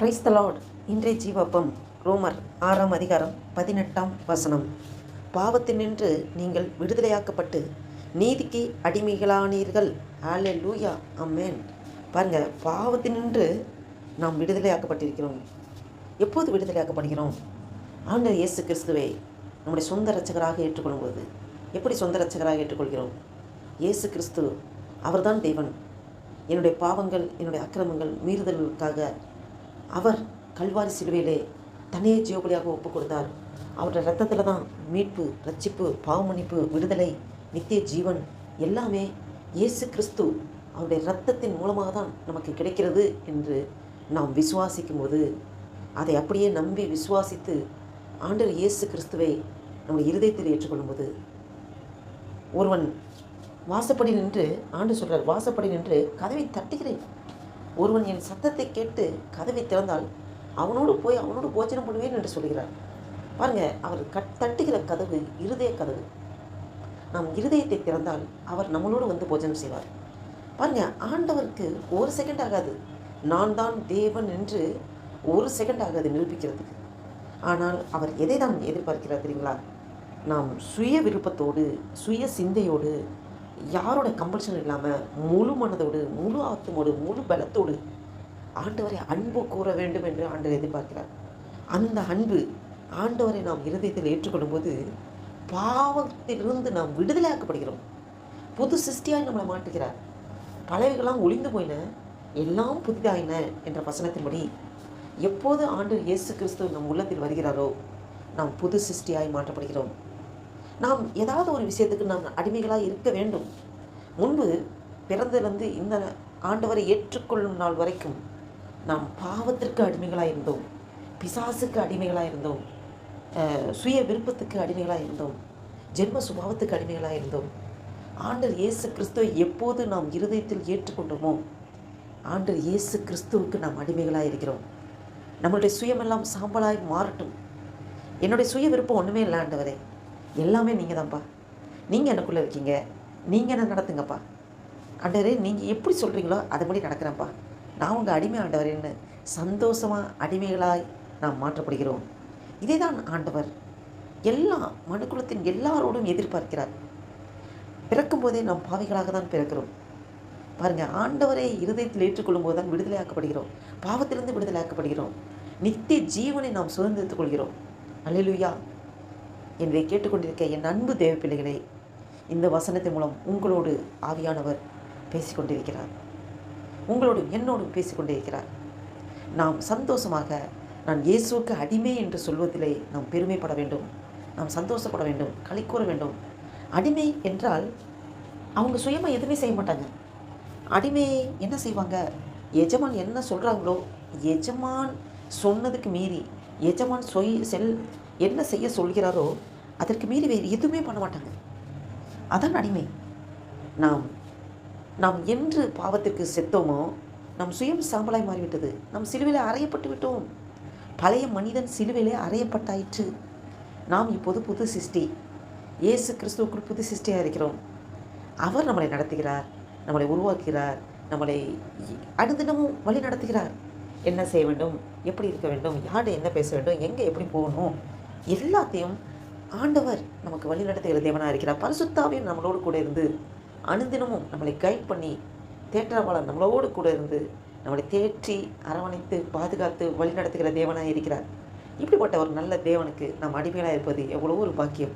Price Lord இன்றைய ஜீவப்பம் ரோமர் ஆறாம் அதிகாரம் பதினெட்டாம் வசனம். பாவத்தினின்று நீங்கள் விடுதலையாக்கப்பட்டு நீதிக்கு அடிமைகளானீர்கள். ஆலே லூயா அம்மேன் பாருங்கள் பாவத்தினின்று நாம் விடுதலையாக்கப்பட்டிருக்கிறோம். எப்போது விடுதலையாக்கப்படுகிறோம்? ஆண்டர் இயேசு கிறிஸ்துவை நம்முடைய சொந்த ரச்சகராக ஏற்றுக்கொள்ளும்போது. எப்படி சொந்த ரச்சகராக ஏற்றுக்கொள்கிறோம்? இயேசு கிறிஸ்து அவர்தான் தேவன். என்னுடைய பாவங்கள் என்னுடைய அக்கிரமங்கள் மீறுதல்களுக்காக அவர் கல்வாரி சிலுவையிலே தனியே ஜீவபலியாக ஒப்பு கொடுத்தார் அவருடைய ரத்தத்தில் தான் மீட்பு ரட்சிப்பு பாவமன்னிப்பு விடுதலை நித்திய ஜீவன் எல்லாமே இயேசு கிறிஸ்து அவருடைய ரத்தத்தின் மூலமாக தான் நமக்கு கிடைக்கிறது என்று நாம் விசுவாசிக்கும் போது அதை அப்படியே நம்பி விசுவாசித்து ஆண்டர் இயேசு கிறிஸ்துவை நம்முடைய இருதயத்தில் ஏற்றுக்கொள்ளும்போது ஒருவன் வாசப்படி நின்று ஆண்டு சொல்கிறார் வாசப்படி நின்று கதவை தட்டுகிறேன். ஒருவன் என் சத்தத்தை கேட்டு கதவை திறந்தால் அவனோடு போய் அவனோடு போஜனம் பண்ணுவேன் என்று சொல்கிறார். பாருங்க அவர் கட் தட்டுகிற கதவு இருதய கதவு. நாம் இருதயத்தை திறந்தால் அவர் நம்மளோடு வந்து போஜனம் செய்வார். பாருங்க ஆண்டவருக்கு ஒரு செகண்ட் ஆகாது. நான் தான் தேவன் என்று ஒரு செகண்ட் ஆகாது நிரூபிக்கிறதுக்கு. ஆனால் அவர் எதை தான் எதிர்பார்க்கிறார் தெரியுங்களா? நாம் சுய விருப்பத்தோடு சுய சிந்தையோடு யாரோட கம்பல்ஷன் இல்லாமல் முழு மனதோடு முழு ஆத்தமோடு முழு பலத்தோடு ஆண்டவரை அன்பு கூற வேண்டும் என்று ஆண்டவர் எதிர்பார்க்கிறார். அந்த அன்பு ஆண்டவரை நாம் இருதயத்தில் ஏற்றுக்கொள்ளும் போது பாவத்திலிருந்து நாம் விடுதலையாக்கப்படுகிறோம். புது சிருஷ்டியாய் நம்மளை மாட்டுகிறார் பழையவர்களாம் ஒளிந்து போயின எல்லாம் புதிதாயின என்ற வசனத்தின்படி எப்போது ஆண்டு இயேசு கிறிஸ்து நம் உள்ளத்தில் வருகிறாரோ நாம் புது சிருஷ்டியாய் மாற்றப்படுகிறோம். நாம் ஏதாவது ஒரு விஷயத்துக்கு நாம் அடிமைகளாக இருக்க வேண்டும். முன்பு பிறந்திருந்து இந்த ஆண்டவரை ஏற்றுக்கொள்ளும் நாள் வரைக்கும் நாம் பாவத்திற்கு அடிமைகளாக இருந்தோம். பிசாசுக்கு அடிமைகளாக இருந்தோம். சுய விருப்பத்துக்கு அடிமைகளாக இருந்தோம். ஜென்ம சுபாவத்துக்கு அடிமைகளாக இருந்தோம். ஆண்டர் இயேசு கிறிஸ்துவை எப்போது நாம் இருதயத்தில் ஏற்றுக்கொண்டோமோ ஆண்டர் இயேசு கிறிஸ்துவுக்கு நாம் அடிமைகளாக இருக்கிறோம். நம்மளுடைய சுயமெல்லாம் சாம்பலாய் மாறட்டும். என்னுடைய சுய விருப்பம் ஒன்றுமே இல்லை ஆண்டவரே. எல்லாமே நீங்கள் தான்ப்பா நீங்கள் எனக்குள்ளே இருக்கீங்க. நீங்கள் என்ன நடத்துங்கப்பா. ஆண்டவரே நீங்கள் எப்படி சொல்கிறீங்களோ அதுபடி நடக்கிறேன்ப்பா. நான் உங்கள் அடிமை ஆண்டவரேன்னு சந்தோஷமாக அடிமைகளாய் நாம் மாற்றப்படுகிறோம். இதே தான் ஆண்டவர் எல்லா மனுக்குலத்தின் எல்லாரோடும் எதிர்பார்க்கிறார். பிறக்கும்போதே நாம் பாவிகளாக தான் பிறக்கிறோம். பாருங்கள் ஆண்டவரை இருதயத்தில் ஏற்றுக்கொள்ளும் போது தான் விடுதலையாக்கப்படுகிறோம். பாவத்திலிருந்து விடுதலையாக்கப்படுகிறோம். நித்திய ஜீவனை நாம் சுதந்திரத்துக் கொள்கிறோம். அல்லேலூயா. என்பதை கேட்டுக்கொண்டிருக்க என் அன்பு தேவ இந்த வசனத்தின் மூலம் உங்களோடு ஆவியானவர் பேசிக்கொண்டிருக்கிறார். உங்களோடு என்னோடும் பேசிக்கொண்டிருக்கிறார். நாம் சந்தோஷமாக நான் இயேசுவுக்கு அடிமை என்று சொல்வதிலே நாம் பெருமைப்பட வேண்டும். நாம் சந்தோஷப்பட வேண்டும் களி கூற வேண்டும். அடிமை என்றால் அவங்க சுயமாக எதுவுமே செய்ய மாட்டாங்க. அடிமை என்ன செய்வாங்க? எஜமான் என்ன சொல்கிறாங்களோ எஜமான் சொன்னதுக்கு மீறி எஜமான் சொய் செல் என்ன செய்ய சொல்கிறாரோ அதற்கு மீறி வேறு எதுவுமே பண்ண மாட்டாங்க. அதான் அடிமை. நாம் நாம் என்று பாவத்திற்கு செத்தோமோ நம் சுயம் சாம்பலாய் மாறிவிட்டது. நம் சிலுவையில் அறையப்பட்டு விட்டோம். பழைய மனிதன் சிலுவையிலே அறையப்பட்டாயிற்று. நாம் இப்போது புது சிருஷ்டி. இயேசு கிறிஸ்துவுக்குள் புது சிருஷ்டியாக இருக்கிறோம். அவர் நம்மளை நடத்துகிறார் நம்மளை உருவாக்குகிறார் நம்மளை அனுதினமும் வழி நடத்துகிறார். என்ன செய்ய வேண்டும்? எப்படி இருக்க வேண்டும்? யார்கிட்ட என்ன பேச வேண்டும்? எங்கே எப்படி போகணும்? எல்லாத்தையும் ஆண்டவர் நமக்கு வழிநடத்துகிற தேவனாக இருக்கிறார். பரிசுத்தாவையும் நம்மளோடு கூட இருந்து அனுதினமும் நம்மளை கைட் பண்ணி தேற்றவாளர் நம்மளோடு கூட இருந்து நம்மளை தேற்றி அரவணைத்து பாதுகாத்து வழி நடத்துகிற தேவனாக இருக்கிறார். இப்படிப்பட்ட ஒரு நல்ல தேவனுக்கு நாம் அடிமையாக இருப்பது எவ்வளோ ஒரு பாக்கியம்.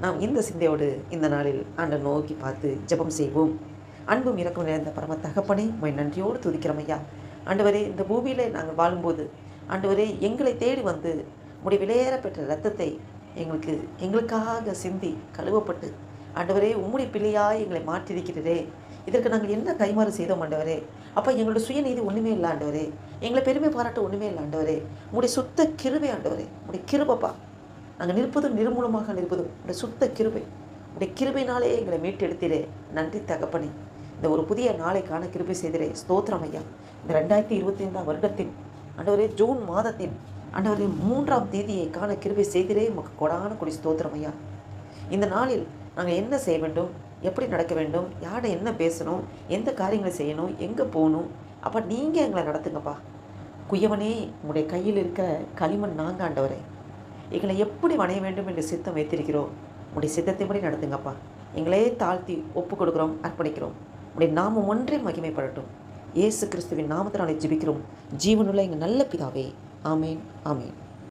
நாம் இந்த சிந்தையோடு இந்த நாளில் ஆண்டை நோக்கி பார்த்து ஜெபம் செய்வோம். அன்பும் இறக்கும் நிறைந்த பரம தகப்பனே உம்மை நன்றியோடு துதிக்கிறமையா ஆண்டவரே இந்த பூமியில் நாங்கள் வாழும்போது ஆண்டவரே எங்களை தேடி வந்து உடைய விலையேற பெற்ற ரத்தத்தை எங்களுக்கு எங்களுக்காக சிந்தி கழுவப்பட்டு ஆண்டவரே உம்முடைய பிள்ளையாய் எங்களை மாற்றிருக்கிறதே இதற்கு நாங்கள் என்ன கைமாறு செய்தோம் ஆண்டவரே? அப்போ எங்களோட சுயநீதி ஒன்றுமே இல்லை ஆண்டவரே. எங்களை பெருமை பாராட்ட ஒன்றுமே இல்லை ஆண்டவரே. உங்களுடைய சுத்த கிருபை ஆண்டவரே. உங்களுடைய கிருபப்பா நாங்கள் நிற்பதும் நிர்மூலமாக நிற்பதும் உடைய சுத்த கிருபை. உடைய கிருபைனாலே எங்களை மீட்டெடுத்திலே நன்றி தகப்பனே. இந்த ஒரு புதிய நாளைக்கான கிருபை செய்திரே. ஸ்தோத்திரம் ஐயா. இந்த ரெண்டாயிரத்தி இருபத்தி ஐந்தாம் வருடத்தின் அண்டவரே ஜூன் மாதத்தின் அண்டவரே மூன்றாம் தேதியை காண கிருபை செய்திரே உமக்கு கொடான கொடி ஸ்தோத்திரம் ஐயா. இந்த நாளில் நாங்கள் என்ன செய்ய வேண்டும்? எப்படி நடக்க வேண்டும்? யாரை என்ன பேசணும்? எந்த காரியங்களை செய்யணும்? எங்கே போகணும்? அப்போ நீங்கள் எங்களை நடத்துங்கப்பா. குயவனே உங்களுடைய கையில் இருக்கிற களிமண் நாங்கள் ஆண்டவரே. எங்களை எப்படி வணைய வேண்டும் என்று சித்தம் வைத்திருக்கிறோம். உடைய படி நடத்துங்கப்பா. எங்களே தாழ்த்தி ஒப்பு கொடுக்குறோம் அர்ப்பணிக்கிறோம். உடைய நாமம் ஒன்றே மகிமைப்படட்டும் இயேசு கிறிஸ்துவின் நாமத்தினாலே ஜெபிக்கிறோம். ஜீவனுள்ள எங்கள் நல்ல பிதாவே. ஆமேன் ஆமேன்.